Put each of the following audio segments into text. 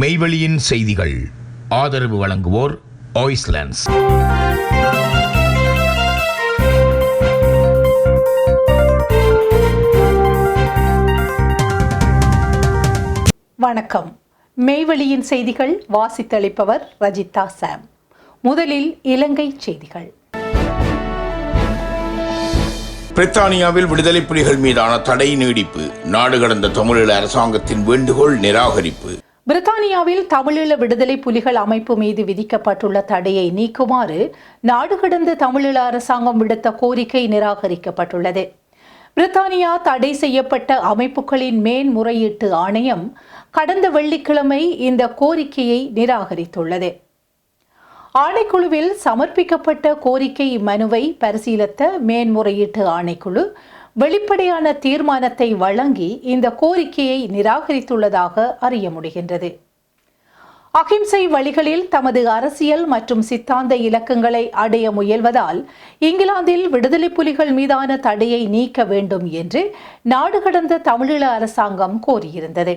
மெய்வெளியின் செய்திகள். ஆதரவு வழங்குவோர் ஆய்ஸ்லாண்ட்ஸ் வணக்கம். மெய்வெளியின் செய்திகள் வாசித்தளிப்பவர் ரஜிதா சாம். முதலில் இலங்கை செய்திகள். பிரித்தானியாவில் விடுதலை புலிகள் மீதான தடை நீடிப்பு நாடு கடந்த தமிழீழ அரசாங்கத்தின் வேண்டுகோள் நிராகரிப்பு. பிரித்தானியாவில் தமிழீழ விடுதலை புலிகள் அமைப்பு மீது விதிக்கப்பட்டுள்ள தடையை நீக்குமாறு நாடு கடந்த தமிழீழ அரசாங்கம் விடுத்த கோரிக்கை நிராகரிக்கப்பட்டுள்ளது. பிரித்தானியா தடை செய்யப்பட்ட அமைப்புகளின் மேன்முறையீட்டு ஆணையம் கடந்த வெள்ளிக்கிழமை இந்த கோரிக்கையை நிராகரித்துள்ளது. ஆணைக்குழுவில் சமர்ப்பிக்கப்பட்ட கோரிக்கை மனுவை பரிசீலித்த மேன்முறையீட்டு ஆணைக்குழு வெளிப்படையான தீர்மானத்தை வழங்கி இந்த கோரிக்கையை நிராகரித்துள்ளதாக அறிய முடிகின்றது. அகிம்சை வழிகளில் தமது அரசியல் மற்றும் சித்தாந்த இலக்கங்களை அடைய முயல்வதால் இங்கிலாந்தில் விடுதலை புலிகள் மீதான தடையை நீக்க வேண்டும் என்று நாடு கடந்த தமிழீழ அரசாங்கம் கோரியிருந்தது.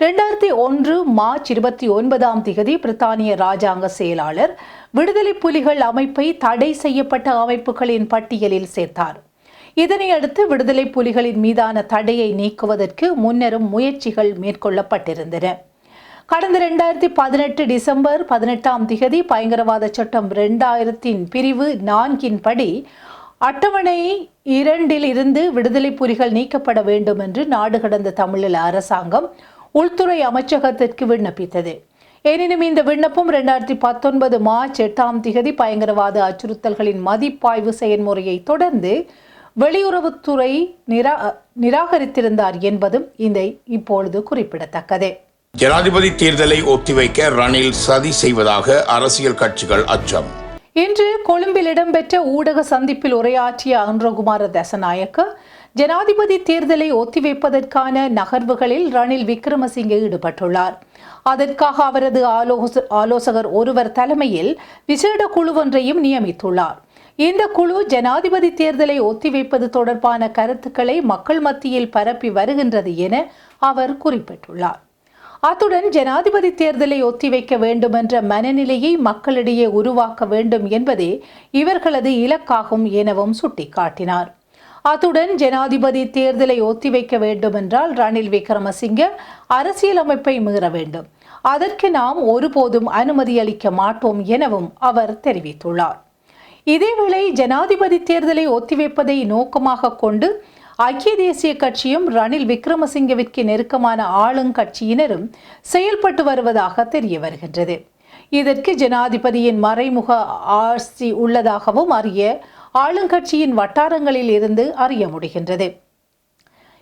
இரண்டாயிரத்தி ஒன்று மார்ச் இருபத்தி ஒன்பதாம் திகதி பிரித்தானிய ராஜாங்க செயலாளர் விடுதலை புலிகள் அமைப்பை தடை செய்யப்பட்ட அமைப்புகளின் பட்டியலில் சேர்த்தார். இதனையடுத்து விடுதலை புலிகளின் மீதான தடையை நீக்குவதற்கு முன்னரும் முயற்சிகள் மேற்கொள்ளப்பட்டிருந்தன. கடந்த ரெண்டாயிரத்தி பதினெட்டு டிசம்பர் பதினெட்டாம் திகதி பயங்கரவாத சட்டம் ரெண்டாயிரத்தின் பிரிவு நான்கின் படி அட்டவணை இரண்டில் இருந்து விடுதலை புலிகள் நீக்கப்பட வேண்டும் என்று நாடு கடந்த தமிழில் அரசாங்கம் உள்துறை அமைச்சகத்திற்கு விண்ணப்பித்தது. எனினும் இந்த விண்ணப்பம் ரெண்டாயிரத்தி பத்தொன்பது மார்ச் எட்டாம் திகதி பயங்கரவாத அச்சுறுத்தல்களின் மதிப்பாய்வு செயல்முறையை தொடர்ந்து வெளியுறவுத்துறை நிரா நிராகரித்திருந்தார் என்பதும் இந்த இப்பொழுது குறிப்பிடத்தக்கது. ஜனாதிபதி தேர்தலை ஒத்திவைக்க ரணில் சதி செய்வதாக அரசியல் கட்சிகள் அச்சம். இன்று கொழும்பில் இடம்பெற்ற ஊடக சந்திப்பில் உரையாற்றிய அன்ரகுமார தசநாயக்க ஜனாதிபதி தேர்தலை ஒத்திவைப்பதற்கான நகர்வுகளில் ரணில் விக்ரமசிங்கே ஈடுபட்டுள்ளார். அதற்காக அவரது ஆலோச ஆலோசகர் ஒருவர் தலைமையில் விசேட குழு ஒன்றையும் நியமித்துள்ளார். இந்த குழு ஜனாதிபதி தேர்தலை ஒத்திவைப்பது தொடர்பான கருத்துக்களை மக்கள் மத்தியில் பரப்பி வருகின்றது என அவர் குறிப்பிட்டுள்ளார். அத்துடன் ஜனாதிபதி தேர்தலை ஒத்திவைக்க வேண்டுமென்ற மனநிலையை மக்களிடையே உருவாக்க வேண்டும் என்பதே இவர்களது இலக்காகும் எனவும் சுட்டிக்காட்டினார். அத்துடன் ஜனாதிபதி தேர்தலை ஒத்திவைக்க வேண்டுமென்றால் ரணில் விக்ரமசிங்க அரசியலமைப்பை மீற வேண்டும். அதற்கு நாம் ஒருபோதும் அனுமதி அளிக்க மாட்டோம் எனவும் அவர் தெரிவித்துள்ளார். இதேவேளை ஜனாதிபதி தேர்தலை ஒத்திவைப்பதை நோக்கமாக கொண்டு ஐக்கிய தேசிய கட்சியும் ரணில் விக்ரமசிங்கவிற்கு நெருக்கமான ஆளுங்கட்சியினரும் செயல்பட்டு வருவதாக தெரிய வருகின்றது. இதற்கு ஜனாதிபதியின் மறைமுக ஆட்சி உள்ளதாகவும் அறிய ஆளுங்கட்சியின் வட்டாரங்களில் இருந்து அறிய முடிகின்றது.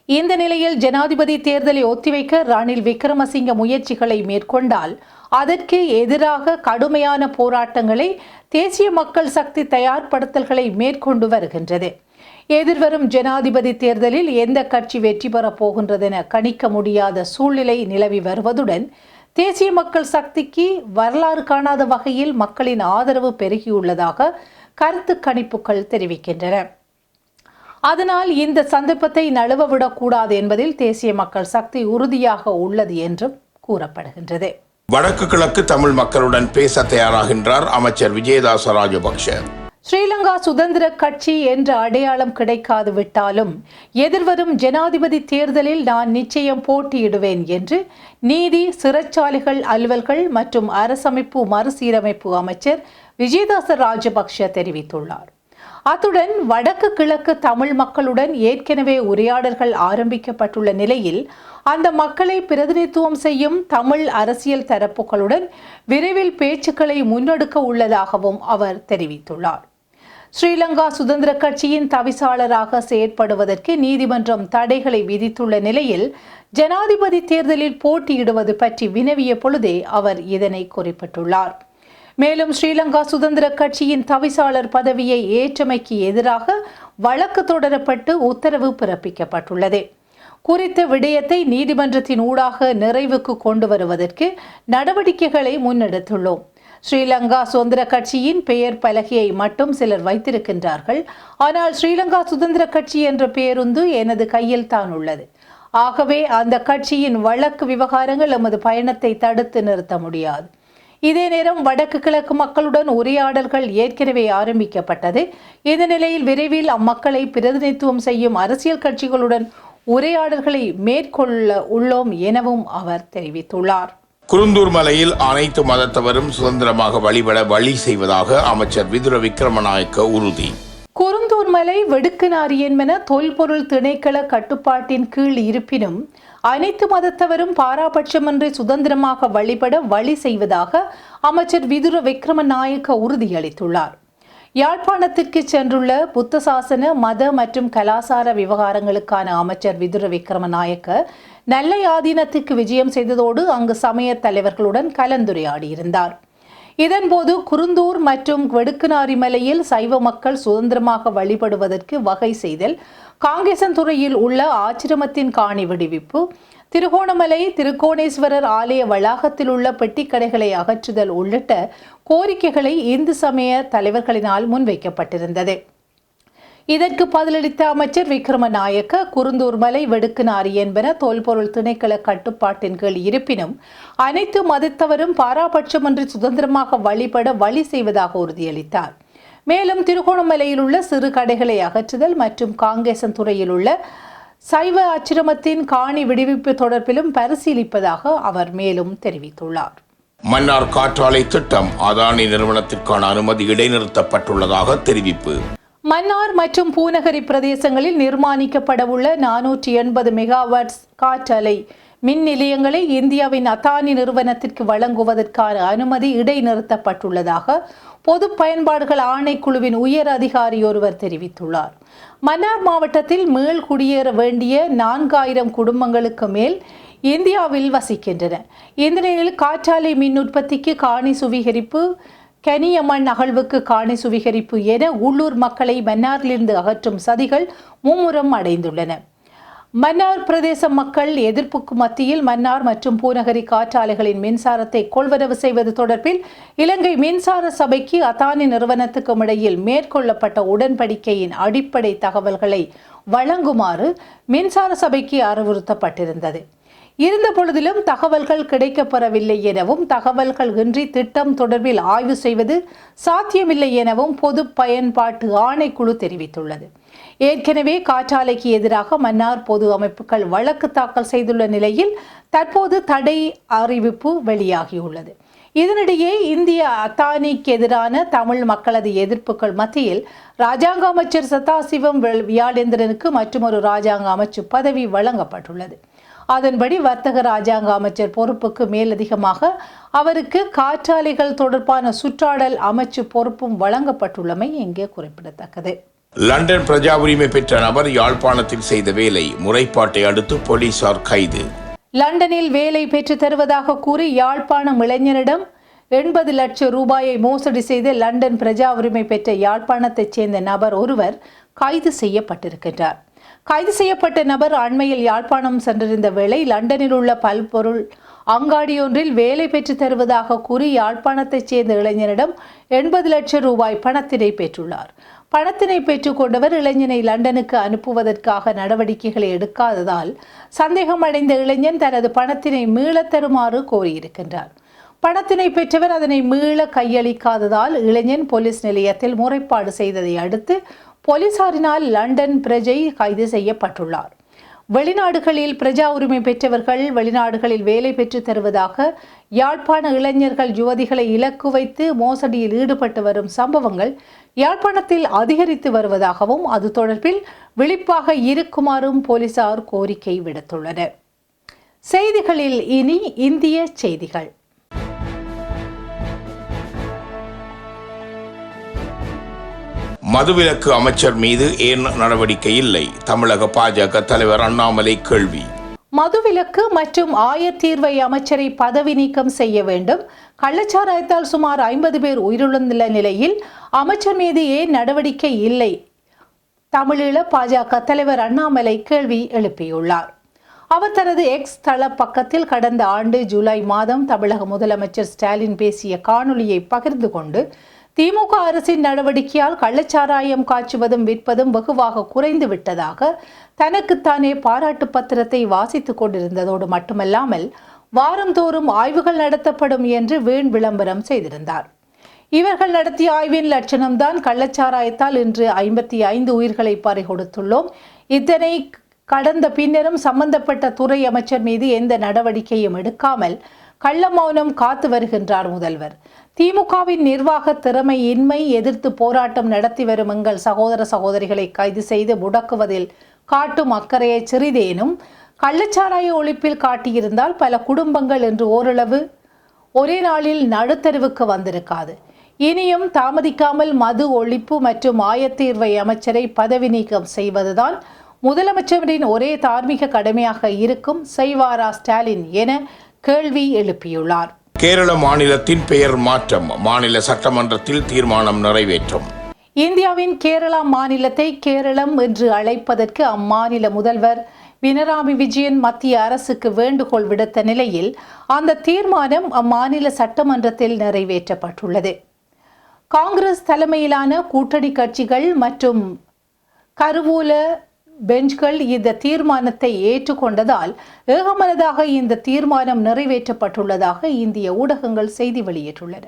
இந்த நிலையில் ஜனாதிபதி தேர்தலை ஒத்திவைக்க ரணில் விக்ரமசிங்க முயற்சிகளை மேற்கொண்டால் அதற்கு எதிராக கடுமையான போராட்டங்களை தேசிய மக்கள் சக்தி தயார்படுத்தல்களை மேற்கொண்டு வருகின்றது. எதிர்வரும் ஜனாதிபதி தேர்தலில் எந்த கட்சி வெற்றி பெறப் போகின்றதென கணிக்க முடியாத சூழ்நிலை நிலவி வருவதுடன் தேசிய மக்கள் சக்திக்கு வரலாறு காணாத வகையில் மக்களின் ஆதரவு பெருகியுள்ளதாக கருத்து கணிப்புகள் தெரிவிக்கின்றன. அதனால் இந்த சந்தர்ப்பத்தை நழுவவிடக்கூடாது என்பதில் தேசிய மக்கள் சக்தி உறுதியாக உள்ளது என்றும் கூறப்படுகின்றது. வடக்கு கிழக்கு தமிழ் மக்களுடன் பேச தயாராகின்றார் அமைச்சர் விஜயதாச ராஜபக்ஷ ஸ்ரீலங்கா சுதந்திர கட்சி என்ற அடையாளம் கிடைக்காது விட்டாலும் எதிர்வரும் ஜனாதிபதி தேர்தலில் நான் நிச்சயம் போட்டியிடுவேன் என்று நீதி சிறைச்சாலைகள் அலுவல்கள் மற்றும் அரசமைப்பு மறுசீரமைப்பு அமைச்சர் விஜயதாச ராஜபக்ஷ தெரிவித்துள்ளார். அத்துடன் வடக்கு கிழக்கு தமிழ் மக்களுடன் ஏற்கனவே உரையாடல்கள் ஆரம்பிக்கப்பட்டுள்ள நிலையில் அந்த மக்களை பிரதிநிதித்துவம் செய்யும் தமிழ் அரசியல் தரப்புகளுடன் விரைவில் பேச்சுக்களை முன்னெடுக்க உள்ளதாகவும் அவர் தெரிவித்துள்ளார். ஸ்ரீலங்கா சுதந்திர கட்சியின் தவிசாளராக செயற்படுவதற்கு நீதிமன்றம் தடைகளை விதித்துள்ள நிலையில் ஜனாதிபதி தேர்தலில் போட்டியிடுவது பற்றி வினவிய பொழுதே அவர் இதனை குறிப்பிட்டுள்ளார். மேலும் ஸ்ரீலங்கா சுதந்திர கட்சியின் தவிசாளர் பதவியை ஏற்றமைக்கு எதிராக வழக்கு தொடரப்பட்டு உத்தரவு பிறப்பிக்கப்பட்டுள்ளது. குறித்த விடயத்தை நீதிமன்றத்தின் ஊடாக நிறைவுக்கு கொண்டு வருவதற்கு நடவடிக்கைகளை முன்னெடுத்துள்ளோம். ஸ்ரீலங்கா சுதந்திர கட்சியின் பெயர் பலகையை மட்டும் சிலர் வைத்திருக்கின்றார்கள். ஆனால் ஸ்ரீலங்கா சுதந்திர கட்சி என்ற பேருந்து எனது கையில் தான் உள்ளது. ஆகவே அந்த கட்சியின் வழக்கு விவகாரங்கள் எமது பயணத்தை தடுத்து நிறுத்த முடியாது. இதே நேரம் வடக்கு கிழக்கு மக்களுடன் உரையாடல்கள் ஏற்கனவே ஆரம்பிக்கப்பட்டது. இந்த நிலையில் விரைவில் அம்மக்களை பிரதிநிதித்துவம் செய்யும் அரசியல் கட்சிகளுடன் உரையாடல்களை மேற்கொள்ள உள்ளோம் எனவும் அவர் தெரிவித்துள்ளார். குருந்தூர் மலையில் அனைத்து மதத்தவரும் சுதந்திரமாக வழிபட வழி செய்வதாக அமைச்சர் விதுர விக்ரமநாயக்க உறுதி. குருந்தூர் மலை வெடுக்குநாரி என்பன தொல்பொருள் திணைக்கள கட்டுப்பாட்டின் கீழ் இருப்பினும் அனைத்து மதத்தவரும் பாராபட்சமின்றி சுதந்திரமாக வழிபட வழி செய்வதாக அமைச்சர் விதுர விக்ரமநாயக்க உறுதியளித்துள்ளார். யாழ்ப்பாணத்திற்கு சென்றுள்ள புத்த சாசன மத மற்றும் கலாசார விவகாரங்களுக்கான அமைச்சர் விதுர விக்ரமநாயக்க நல்ல ஆதீனத்துக்கு விஜயம் செய்ததோடு அங்கு சமய தலைவர்களுடன் கலந்துரையாடியிருந்தார். இதன்போது குருந்தூர் மற்றும் வெடுக்குநாரிமலையில் சைவ மக்கள் சுதந்திரமாக வழிபடுவதற்கு வகை செய்தல் காங்கேசன்துறையில் உள்ள ஆச்சிரமத்தின் காணி விடுவிப்பு திருகோணமலை திருக்கோணேஸ்வரர் ஆலய வளாகத்தில் உள்ள பெட்டிக்கடைகளை அகற்றுதல் உள்ளிட்ட கோரிக்கைகளை இந்து சமய தலைவர்களினால் முன்வைக்கப்பட்டிருந்தது. இதற்கு பதிலளித்த அமைச்சர் விக்ரமநாயக்க குருந்தூர் மலை வெடுக்குநாரி என்பன தொல்பொருள் திணைக்கள கட்டுப்பாட்டின் கீழ் இருப்பினும் அனைத்து மதத்தவரும் பாராபட்சமின்றி சுதந்திரமாக வழிபட வழி செய்வதாக உறுதியளித்தார். மேலும் திருகோணமலையில் உள்ள சிறு கடைகளை அகற்றுதல் மற்றும் காங்கேசன் துறையில் உள்ள சைவ ஆச்சிரமத்தின் காணி விடுவிப்பு தொடர்பிலும் பரிசீலிப்பதாக அவர் மேலும் தெரிவித்துள்ளார். மன்னார் காற்றாலை திட்டம் அதானி நிறுவனத்திற்கான அனுமதி இடைநிறுத்தப்பட்டுள்ளதாக தெரிவிப்பு. மன்னார் மற்றும் பூநகரி பிரதேசங்களில் நிர்மாணிக்கப்படவுள்ள நானூற்றி எண்பது மெகாவாட்ஸ் காற்றலை மின் நிலையங்களை இந்தியாவின் அத்தானி நிறுவனத்திற்கு வழங்குவதற்கான அனுமதி இடைநிறுத்தப்பட்டுள்ளதாக பொது பயன்பாடுகள் ஆணைக்குழுவின் உயர் அதிகாரி ஒருவர் தெரிவித்துள்ளார். மன்னார் மாவட்டத்தில் மேல் குடியேற வேண்டிய நான்காயிரம் குடும்பங்களுக்கு மேல் இந்தியாவில் வசிக்கின்றன. இந்த நிலையில் காற்றாலை மின் உற்பத்திக்கு காணி சுவீகரிப்பு கனியம்மன் அகழ்வுக்கு காணி சுவீகரிப்பு என உள்ளூர் மக்களை மன்னாரிலிருந்து அகற்றும் சதிகள் மும்முரம் அடைந்துள்ளன. மன்னார் பிரதேச மக்கள் எதிர்ப்புக்கு மத்தியில் மன்னார் மற்றும் பூநகரி காற்றாலைகளின் மின்சாரத்தை கொள்வரவு செய்வது தொடர்பில் இலங்கை மின்சார சபைக்கு அதானி நிறுவனத்துக்கும் இடையில் மேற்கொள்ளப்பட்ட உடன்படிக்கையின் அடிப்படை தகவல்களை வழங்குமாறு மின்சார சபைக்கு அறிவுறுத்தப்பட்டிருந்தது. இருந்த பொழுதிலும் தகவல்கள் கிடைக்கப்பெறவில்லை எனவும் தகவல்கள் இன்றி திட்டம் தொடர்பில் ஆய்வு செய்வது சாத்தியமில்லை எனவும் பொது பயன்பாட்டு ஆணைக்குழு தெரிவித்துள்ளது. ஏற்கனவே காற்றாலைக்கு எதிராக மன்னார் பொது அமைப்புகள் வழக்கு தாக்கல் செய்துள்ள நிலையில் தற்போது தடை அறிவிப்பு வெளியாகியுள்ளது. இதனிடையே இந்திய அத்தானிக்கு எதிரான தமிழ் மக்களது எதிர்ப்புகள் மத்தியில் ராஜாங்க அமைச்சர் சதாசிவம் வியாழேந்திரனுக்கு மற்றொரு ராஜாங்க அமைச்சு பதவி வழங்கப்பட்டுள்ளது. அதன்படி வர்த்தக ராஜாங்க அமைச்சர் பொறுப்புக்கு மேலதிகமாக அவருக்கு காற்றாலைகள் தொடர்பான சுற்றாடல் அமைச்சு பொறுப்பும் வழங்கப்பட்டுள்ளமை இங்கே குறிப்பிடத்தக்கது. லண்டன் பிரஜா உரிமை பெற்ற நபர் யாழ்ப்பாணத்தில் செய்த வேலை முறைப்பாட்டை அடுத்து போலீசார் கைது. லண்டனில் வேலை பெற்று தருவதாக கூறி யாழ்ப்பாணம் இளைஞரிடம் எண்பது லட்சம் ரூபாயை மோசடி செய்து லண்டன் பிரஜா உரிமை பெற்ற யாழ்ப்பாணத்தைச் சேர்ந்த நபர் ஒருவர் கைது செய்யப்பட்டிருக்கின்றார். கைது செய்யப்பட்ட நபர் அண்மையில் யாழ்ப்பாணம் சென்றிருந்த வேளை லண்டனில் உள்ள பல்பொருள் அங்காடியொன்றில் வேலை பெற்று தருவதாக கூறி யாழ்ப்பாணத்தைச் சேர்ந்த இளைஞனிடம் எண்பது லட்சம் ரூபாய் பணத்தினை பெற்றுள்ளார். பணத்தினை பெற்றுக்கொண்டவர் இளைஞனை லண்டனுக்கு அனுப்புவதற்காக நடவடிக்கைகளை எடுக்காததால் சந்தேகமடைந்த இளைஞன் தனது பணத்தினை மீளத் தருமாறு கோரியிருக்கின்றார். பணத்தினை பெற்றவர் அதனை மீள கையளிக்காததால் இளைஞன் போலீஸ் நிலையத்தில் முறைப்பாடு செய்ததை அடுத்து போலீசாரினால் லண்டன் பிரஜை கைது செய்யப்பட்டுள்ளார். வெளிநாடுகளில் பிரஜா உரிமை பெற்றவர்கள் வெளிநாடுகளில் வேலை பெற்று தருவதாக யாழ்ப்பாண இளைஞர்கள் யுவதிகளை இலக்கு வைத்து மோசடியில் ஈடுபட்டு வரும் சம்பவங்கள் யாழ்ப்பாணத்தில் அதிகரித்து வருவதாகவும் அது தொடர்பில் விழிப்பாக இருக்குமாறும் போலீசார் கோரிக்கை விடுத்துள்ளனர். செய்திகளில் இனி இந்திய செய்திகள். மதுவிலக்கு அமைச்சர் மீது ஏன் நடவடிக்கை இல்லை? தமிழக பாஜக தலைவர் அண்ணாமலை கேள்வி. மதுவிலக்கு மற்றும் ஆயத்தீர்வை அமைச்சரை பதவி நீக்கம் செய்ய வேண்டும். கள்ளச்சாராயத்தால் சுமார் ஐம்பது பேர் உயிரிழந்துள்ள நிலையில் அமைச்சர் மீது ஏன் நடவடிக்கை இல்லை? தமிழீழ பாஜக தலைவர் அண்ணாமலை கேள்வி எழுப்பியுள்ளார். அவர் தனது எக்ஸ் தள பக்கத்தில் கடந்த ஆண்டு ஜூலை மாதம் தமிழக முதலமைச்சர் ஸ்டாலின் பேசிய காணொளியை பகிர்ந்து கொண்டு திமுக அரசின் நடவடிக்கையால் கள்ளச்சாராயம் காய்ச்சுவதும் விற்பதும் வெகுவாக குறைந்து விட்டதாக தனக்குத்தானே பாராட்டு பத்திரத்தை வாசித்துக் கொண்டிருந்ததோடு மட்டுமல்லாமல் வாரந்தோறும் ஆய்வுகள் நடத்தப்படும் என்று வீண் விளம்பரம் செய்திருந்தார். இவர்கள் நடத்திய ஆய்வின் லட்சணம்தான் கள்ளச்சாராயத்தால் இன்று ஐம்பத்தி ஐந்து உயிர்களை பறிகொடுத்துள்ளோம். இத்தனை கடந்த பின்னரும் சம்பந்தப்பட்ட துறை அமைச்சர் மீது எந்த நடவடிக்கையும் எடுக்காமல் கள்ள மௌனம் காத்து வருகின்றார் முதல்வர். திமுகவின் நிர்வாக திறமை இன்மை எதிர்த்து போராட்டம் நடத்தி வரும் எங்கள் சகோதர சகோதரிகளை கைது செய்து முடக்குவதில் காட்டும் அக்கறையை சிறிதேனும் கள்ளச்சாராய ஒழிப்பில் காட்டியிருந்தால் பல குடும்பங்கள் என்று ஓரளவு ஒரே நாளில் நடுத்தருவுக்கு வந்திருக்காது. இனியும் தாமதிக்காமல் மது ஒழிப்பு மற்றும் ஆயத்தீர்வை அமைச்சரை பதவி நீக்கம் செய்வதுதான் முதலமைச்சரின் ஒரே தார்மீக கடமையாக இருக்கும். செய்வாரா ஸ்டாலின் என கேள்வி எழுப்பியுள்ளார். கேரள மாநிலத்தின் பெயர் மாற்றம் மாநில சட்டமன்றத்தில் தீர்மானம் நிறைவேற்றும். இந்தியாவின் கேரளா மாநிலத்தை கேரளம் என்று அழைப்பதற்கு அம்மாநில முதல்வர் பினராமி விஜயன் மத்திய அரசுக்கு வேண்டுகோள் விடுத்த நிலையில் அந்த தீர்மானம் அம்மாநில சட்டமன்றத்தில் நிறைவேற்றப்பட்டுள்ளது. காங்கிரஸ் தலைமையிலான கூட்டணி கட்சிகள் மற்றும் கருவூல பெஞ்ச்கள் இந்த தீர்மானத்தை ஏற்றுக்கொண்டதால் ஏகமனதாக இந்த தீர்மானம் நிறைவேற்றப்பட்டுள்ளதாக இந்திய ஊடகங்கள் செய்தி வெளியிட்டுள்ளன.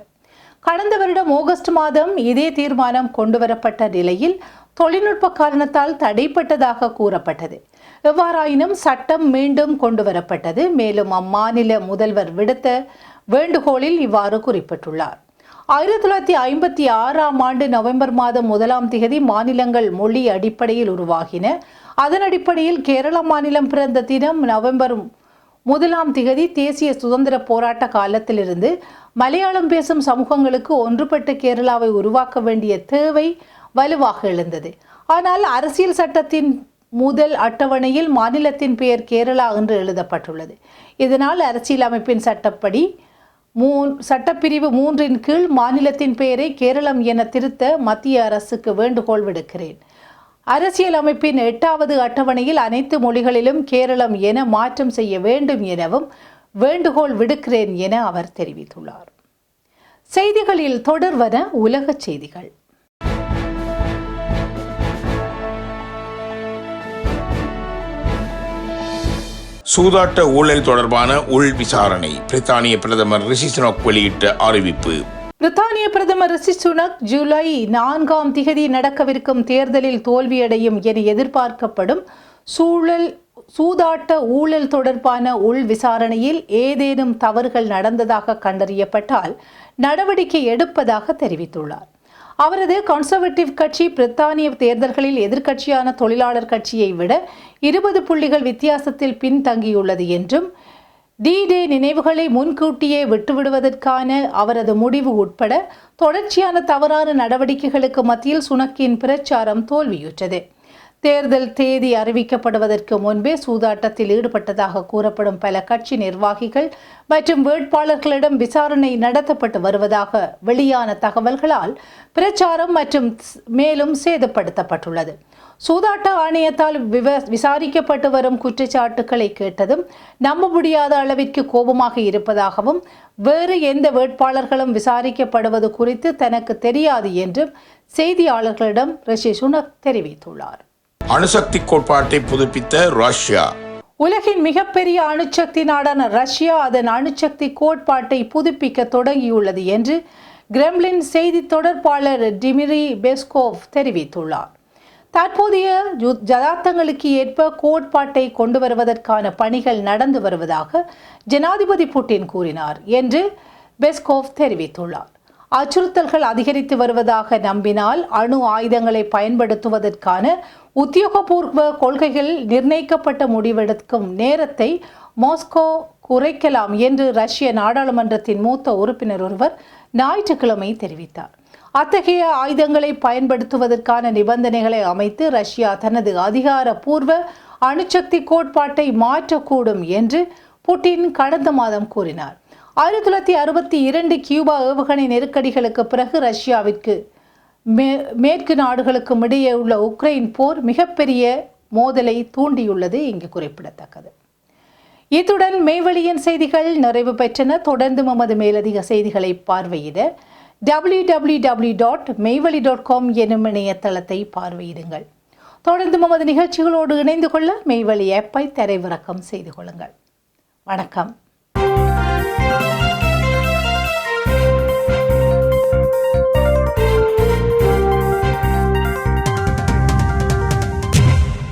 கடந்த வருடம் ஆகஸ்ட் மாதம் இதே தீர்மானம் கொண்டுவரப்பட்ட நிலையில் தொழில்நுட்ப காரணத்தால் தடைப்பட்டதாக கூறப்பட்டது. எவ்வாறாயினும் சட்டம் மீண்டும் கொண்டுவரப்பட்டது. மேலும் அம்மாநில முதல்வர் விடுத்த வேண்டுகோளில் இவ்வாறு குறிப்பிட்டுள்ளார். ஆயிரத்தி தொள்ளாயிரத்தி ஐம்பத்தி ஆறாம் ஆண்டு நவம்பர் மாதம் முதலாம் திகதி மாநிலங்கள் மொழி அடிப்படையில் உருவாகின அதன் அடிப்படையில் கேரள மாநிலம் பிறந்த தினம் நவம்பர் முதலாம் திகதி தேசிய சுதந்திர போராட்ட காலத்திலிருந்து மலையாளம் பேசும் சமூகங்களுக்கு ஒன்றுபட்ட கேரளாவை உருவாக்க வேண்டிய தேவை வலுவாக எழுந்தது. ஆனால் அரசியல் சட்டத்தின் முதல் அட்டவணையில் மாநிலத்தின் பெயர் கேரளா என்று எழுதப்பட்டுள்ளது. இதனால் அரசியலமைப்பின் சட்டப்படி மூ சட்டப்பிரிவு மூன்றின் கீழ் மாநிலத்தின் பெயரை கேரளம் என திருத்த மத்திய அரசுக்கு வேண்டுகோள் விடுக்கிறேன். அரசியலமைப்பின் எட்டாவது அட்டவணையில் அனைத்து மொழிகளிலும் கேரளம் என மாற்றம் செய்ய வேண்டும் எனவும் வேண்டுகோள் விடுக்கிறேன் என அவர் தெரிவித்துள்ளார். செய்திகளில் தொடர்வன உலகச் செய்திகள். சூதாட்ட ஊழல் தொடர்பான உள் விசாரணை. பிரித்தானிய பிரதமர் ரிஷி சுனக் வெளியிட்ட அறிவிப்பு. பிரித்தானிய பிரதமர் ரிஷி சுனக் ஜூலை நான்காம் திகதி நடக்கவிருக்கும் தேர்தலில் தோல்வியடையும் என எதிர்பார்க்கப்படும் சூழல் சூதாட்ட ஊழல் தொடர்பான உள் விசாரணையில் ஏதேனும் தவறுகள் நடந்ததாக கண்டறியப்பட்டால் நடவடிக்கை எடுப்பதாக தெரிவித்துள்ளார். அவரது கன்சர்வேட்டிவ் கட்சி பிரித்தானிய தேர்தல்களில் எதிர்க்கட்சியான தொழிலாளர் கட்சியை விட இருபது புள்ளிகள் வித்தியாசத்தில் பின்தங்கியுள்ளது என்றும் டி டே நினைவுகளை முன்கூட்டியே விட்டுவிடுவதற்கான அவரது முடிவு உட்பட தொடர்ச்சியான தவறான நடவடிக்கைகளுக்கு மத்தியில் சுனக்கின் பிரச்சாரம் தோல்வியுற்றது. தேர்தல் தேதி அறிவிக்கப்படுவதற்கு முன்பே சூதாட்டத்தில் ஈடுபட்டதாக கூறப்படும் பல கட்சி நிர்வாகிகள் மற்றும் வேட்பாளர்களிடம் விசாரணை நடத்தப்பட்டு வருவதாக வெளியான தகவல்களால் பிரச்சாரம் மற்றும் மேலும் சேதப்படுத்தப்பட்டுள்ளது. சூதாட்ட ஆணையத்தால் விவ விசாரிக்கப்பட்டு வரும் குற்றச்சாட்டுக்களை கேட்டதும் நம்ப முடியாத அளவிற்கு கோபமாக இருப்பதாகவும் வேறு எந்த வேட்பாளர்களும் விசாரிக்கப்படுவது குறித்து தனக்கு தெரியாது என்றும் செய்தியாளர்களிடம் ரிஷி சுனக் தெரிவித்துள்ளார். அணுசக்தி கோட்பாட்டை புதுப்பித்த ரஷ்யா. உலகின் மிகப்பெரிய அணுசக்தி நாடான ரஷ்யா அதன் அணுசக்தி கோட்பாட்டை புதுப்பிக்க தொடங்கியுள்ளது என்று கிரெம்லின் செய்தி தொடர்பாளர் டிமிரி பெஸ்கோவ் தெரிவித்துள்ளார். தற்போதைய ஜதார்த்தங்களுக்கு ஏற்ப கோட்பாட்டை கொண்டு வருவதற்கான பணிகள் நடந்து வருவதாக ஜனாதிபதி புட்டின் கூறினார் என்று பெஸ்கோவ் தெரிவித்துள்ளார். அச்சுறுத்தல்கள் அதிகரித்து வருவதாக நம்பினால் அணு ஆயுதங்களை பயன்படுத்துவதற்கான உத்தியோகபூர்வ கொள்கைகள் நிர்ணயிக்கப்பட்ட முடிவெடுக்கும் நேரத்தை மாஸ்கோ குறைக்கலாம் என்று ரஷ்ய நாடாளுமன்றத்தின் மூத்த உறுப்பினர் ஒருவர் ஞாயிற்றுக்கிழமை தெரிவித்தார். அத்தகைய ஆயுதங்களை பயன்படுத்துவதற்கான நிபந்தனைகளை அமைத்து ரஷ்யா தனது அதிகாரப்பூர்வ அணுசக்தி கோட்பாட்டை மாற்றக்கூடும் என்று புட்டின் கடந்த மாதம் கூறினார். ஆயிரத்தி தொள்ளாயிரத்தி அறுபத்தி இரண்டு கியூபா ஏவுகணை நெருக்கடிகளுக்கு பிறகு ரஷ்யாவிற்கு மே மேற்கு நாடுகளுக்கும் இடையே உள்ள உக்ரைன் போர் மிகப்பெரிய மோதலை தூண்டியுள்ளது இங்கு குறிப்பிடத்தக்கது. இத்துடன் மெய்வெளியின் செய்திகள் நிறைவு பெற்றன. தொடர்ந்து எமது மேலதிக செய்திகளை பார்வையிட www.மெய்வழி டாட் மெய்வழி டாட் காம் எனும் இணையதளத்தை பார்வையிடுங்கள். தொடர்ந்து நமது நிகழ்ச்சிகளோடு இணைந்து கொள்ள மெய்வழி ஆப்பை தரைவிறக்கம் செய்து கொள்ளுங்கள். வணக்கம்.